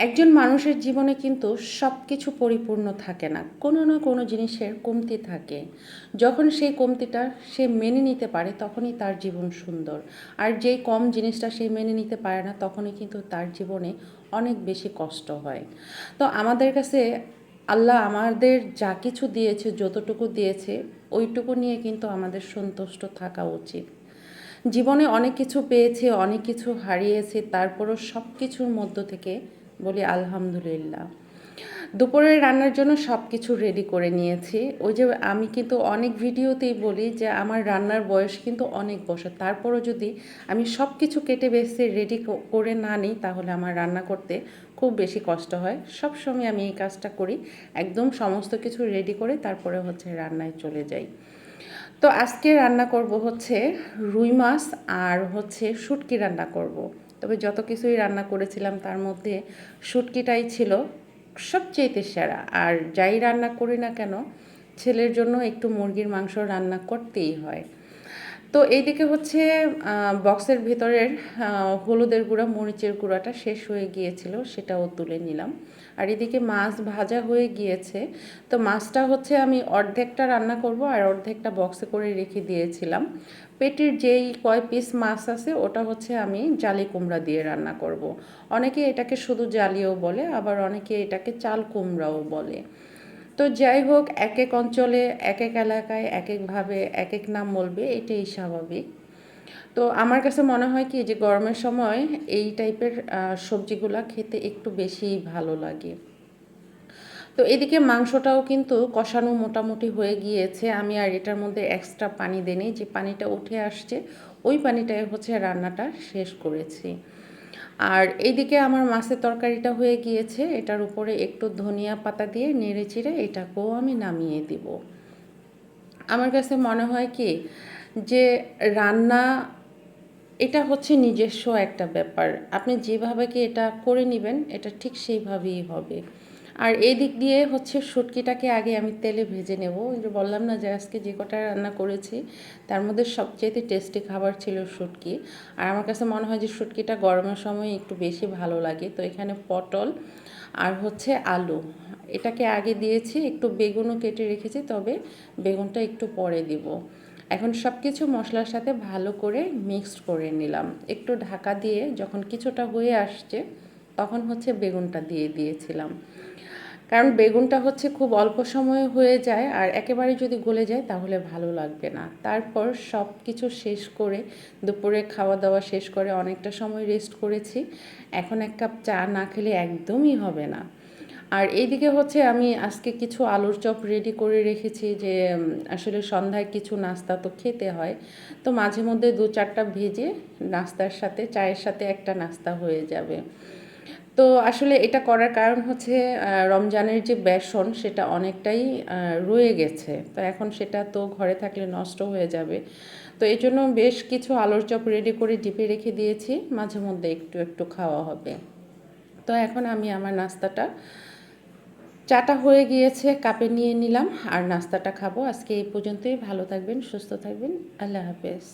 একজন মানুষের জীবনে কিন্তু সব কিছু পরিপূর্ণ থাকে না। কোনো না কোনো জিনিসের কমতি থাকে। যখন সেই কমতিটা সে মেনে নিতে পারে, তখনই তার জীবন সুন্দর। আর যেই কম জিনিসটা সে মেনে নিতে পারে না, তখনই কিন্তু তার জীবনে অনেক বেশি কষ্ট হয়। তো আমাদের কাছে আল্লাহ আমাদের যা কিছু দিয়েছে, যতটুকু দিয়েছে, ওইটুকু নিয়ে কিন্তু আমাদের সন্তুষ্ট থাকা উচিত। জীবনে অনেক কিছু পেয়েছে, অনেক কিছু হারিয়েছে, তারপরও সব কিছুর মধ্য থেকে বলি আলহামদুলিল্লাহ। দুপুরের রান্নার জন্য সব কিছু রেডি করে নিয়েছি। ওই যে আমি কিন্তু অনেক ভিডিওতেই বলি যে আমার রান্নার বয়স কিন্তু অনেক বছর। তারপরও যদি আমি সব কিছু কেটে বেছে রেডি করে না নিই, তাহলে আমার রান্না করতে খুব বেশি কষ্ট হয়। সব সময় আমি এই কাজটা করি, একদম সমস্ত কিছু রেডি করে তারপরে হচ্ছে রান্নায় চলে যাই। তো আজকে রান্না করব হচ্ছে রুই মাছ আর হচ্ছে শুটকি রান্না করব। তবে যত কিছুই রান্না করেছিলাম তার মধ্যে শুটকিটাই ছিল সবচেয়েতে সেরা। আর যাই রান্না করি না কেন, ছেলের জন্য একটু মুরগির মাংস রান্না করতেই হয়। তো এইদিকে হচ্ছে বক্সের ভিতরের হলুদের গুঁড়া, মরিচের গুঁড়াটা শেষ হয়ে গিয়েছিল, সেটাও তুলে নিলাম। আর এদিকে মাছ ভাজা হয়ে গিয়েছে, তো মাছটা হচ্ছে আমি অর্ধেকটা রান্না করব আর অর্ধেকটা বক্সে করে রেখে দিয়েছিলাম। পেটির যেই কয় পিস মাছ আছে, ওটা হচ্ছে আমি জালি কুমড়া দিয়ে রান্না করব। অনেকে এটাকে শুধু জালিও বলে, আবার অনেকে এটাকে চাল কুমড়াও বলে। তো যাই হোক এক এক অঞ্চলে এক এক এলাকায় এক একভাবে এক এক নাম বলবে, এটাই স্বাভাবিক। তো আমার কাছে মনে হয় কি, যে গরমের সময় এই টাইপের সবজিগুলা খেতে একটু বেশি ভালো লাগে। তো এদিকে মাংসটাও কিন্তু কষানো মোটামুটি হয়ে গিয়েছে। আমি আর এটার মধ্যে এক্সট্রা পানি দিইনি যে পানিটা উঠে আসছে, ওই পানিটাই হচ্ছে রান্নাটা শেষ করেছি। আর এইদিকে আমার মাছের তরকারিটা হয়ে গিয়েছে, এটার উপরে একটু ধনিয়া পাতা দিয়ে নেড়ে চিড়ে এটাকেও আমি নামিয়ে দিব। আমার কাছে মনে হয় কি, যে রান্না, এটা হচ্ছে নিজস্ব একটা ব্যাপার। আপনি যেভাবে কি এটা করে নেবেন, এটা ঠিক সেইভাবেই হবে। আর এই দিক দিয়ে হচ্ছে শুটকিটাকে আগে আমি তেলে ভেজে নেব। যে বললাম না যে আজকে যে কটা রান্না করেছি, তার মধ্যে সবচেয়ে টেস্টি খাবার ছিল শুটকি। আর আমার কাছে মনে হয় যে শুটকিটা গরমের সময় একটু বেশি ভালো লাগে। তো এখানে পটল আর হচ্ছে আলু। এটাকে আগে দিয়েছি, একটু বেগুনও কেটে রেখেছি, তবে বেগুনটা একটু পরে দিব। এখন সব কিছু মশলার সাথে ভালো করে মিক্সড করে নিলাম। একটু ঢাকা দিয়ে যখন কিছুটা হয়ে আসছে তখন হচ্ছে বেগুনটা দিয়ে দিয়েছিলাম। কারণ বেগুনটা হচ্ছে খুব অল্প সময়ে হয়ে যায় আর একেবারে যদি গলে যায় তাহলে ভালো লাগবে না। তারপর সব কিছু শেষ করে দুপুরে খাওয়া দাওয়া শেষ করে অনেকটা সময় রেস্ট করেছি। এখন এক কাপ চা না খেলে একদমই হবে না। আর এইদিকে হচ্ছে আমি আজকে কিছু আলুর চপ রেডি করে রেখেছি যে আসলে সন্ধ্যায় কিছু নাস্তা তো খেতে হয়। তো মাঝে মধ্যে দু চারটা ভেজে নাস্তার সাথে, চায়ের সাথে একটা নাস্তা হয়ে যাবে। তো আসলে এটা করার কারণ হচ্ছে রমজানের যে বেসন সেটা অনেকটাই রয়ে গেছে। তো এখন সেটা তো ঘরে থাকলে নষ্ট হয়ে যাবে। তো এই জন্য বেশ কিছু আলুর চপ রেডি করে ডিপে রেখে দিয়েছি। মাঝে মধ্যে একটু একটু খাওয়া হবে। তো এখন আমি আমার নাস্তাটা, চাটা হয়ে গিয়েছে, কাপে নিয়ে নিলাম। আর নাস্তাটা খাব। আজকে এই পর্যন্তই। ভালো থাকবেন, সুস্থ থাকবেন। আল্লাহ হাফেজ।